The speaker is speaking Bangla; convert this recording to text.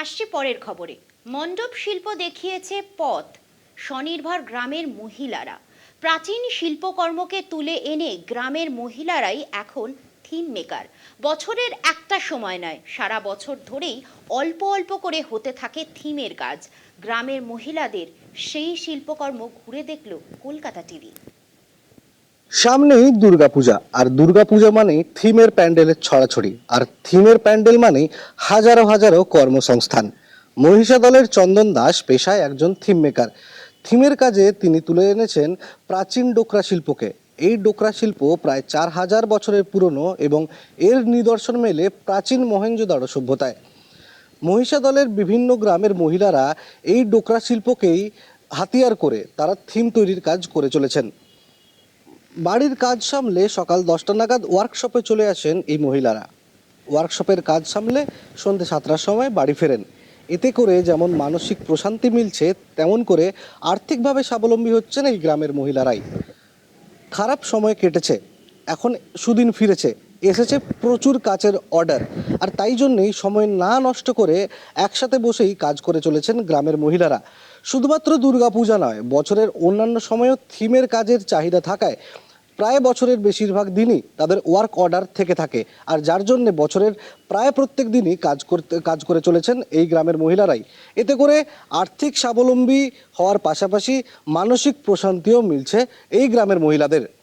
আসছে পরের খবরে। মণ্ডপ শিল্প দেখিয়েছে পথ, স্বনির্ভর গ্রামের মহিলারা। প্রাচীন শিল্পকর্মকে তুলে এনে গ্রামের মহিলারাই এখন থিম মেকার বছরের একটা সময় নয়, সারা বছর ধরেই অল্প অল্প করে হতে থাকে থিমের কাজ। গ্রামের মহিলাদের সেই শিল্পকর্ম ঘুরে দেখল কলকাতা টিভি সামনেই দুর্গাপূজা, আর দুর্গাপূজা মানেই থিমের প্যান্ডেলের ছড়াছড়ি, আর থিমের প্যান্ডেল মানেই হাজারো হাজারো কর্মসংস্থান। মহিষা দলের চন্দন দাস পেশায় একজন থিম মেকার। থিমের কাজে তিনি তুলে এনেছেন প্রাচীন ডোকরা শিল্পকে। এই ডোকরা শিল্প প্রায় চার হাজার বছরের পুরনো এবং এর নিদর্শন মেলে প্রাচীন মহেঞ্জোদারো সভ্যতায়। মহিষা দলের বিভিন্ন গ্রামের মহিলারা এই ডোকরা শিল্পকেই হাতিয়ার করে তারা থিম তৈরির কাজ করে চলেছেন। বাড়ির কাজ সামলে সকাল দশটা নাগাদ ওয়ার্কশপে চলে আসেন এই মহিলারা। ওয়ার্কশপের কাজ সামলে সন্ধ্যে সাতটার সময় বাড়ি ফেরেন। এতে করে যেমন মানসিক প্রশান্তি মিলছে, তেমন করে আর্থিকভাবে স্বাবলম্বী হচ্ছেন এই গ্রামের মহিলারাই। খারাপ সময় কেটেছে, এখন সুদিন ফিরেছে। এসেছে প্রচুর কাচের অর্ডার আর তাই জন্যেই সময় না নষ্ট করে একসাথে বসেই কাজ করে চলেছেন গ্রামের মহিলারা। শুধুমাত্র দুর্গাপূজা নয়, বছরের অন্যান্য সময়ও থিমের কাজের চাহিদা থাকায় প্রায় বছরের বেশিরভাগ দিনই তাদের ওয়ার্ক অর্ডার থেকে থাকে। আর যার জন্য বছরের প্রায় প্রত্যেক দিনই কাজ করতে, কাজ করে চলেছেন এই গ্রামের মহিলারাই। এতে করে আর্থিক স্বাবলম্বী হওয়ার পাশাপাশি মানসিক প্রশান্তিও মিলছে এই গ্রামের মহিলাদের।